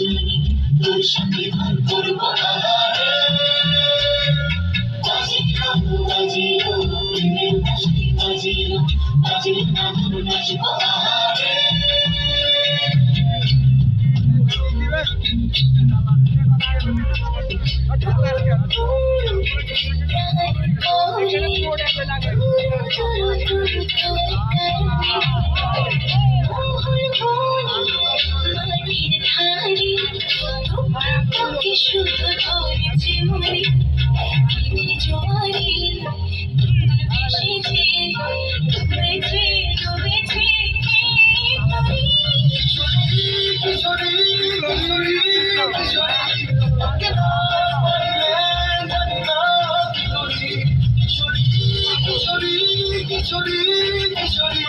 তোর সাথে ঘর করব আহারে বাজিলো বাজিলো প্রেমের বাঁশি বাজিলো বাজিলো না ধরে নাচবো আহারে শুধু কিশোরী কিশোরী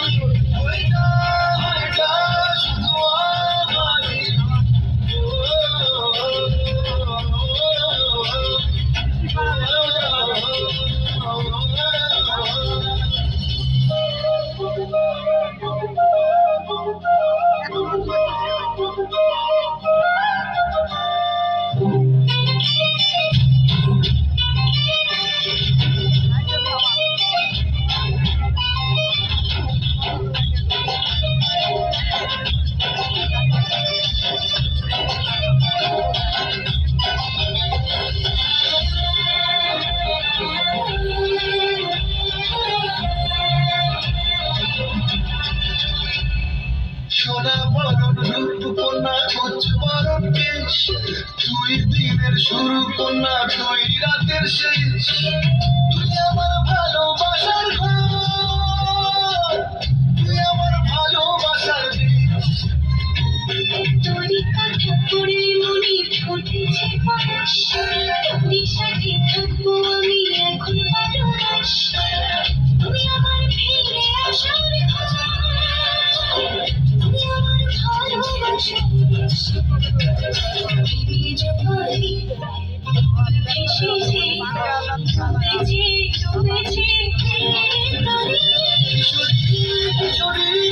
সোনা বরণ রূপ কন্যা কোচ বরণ কেশ। দুই দিনের শুরু কন্যা, দুই রাতের শেষ। তুই আমার ভালোবাসার তুই আমার ভালোবাসার দেশ। তোরই কথা পড়ে মনে ফুটেছে পরশ তোরই সাথে প্রেমে জোয়ারে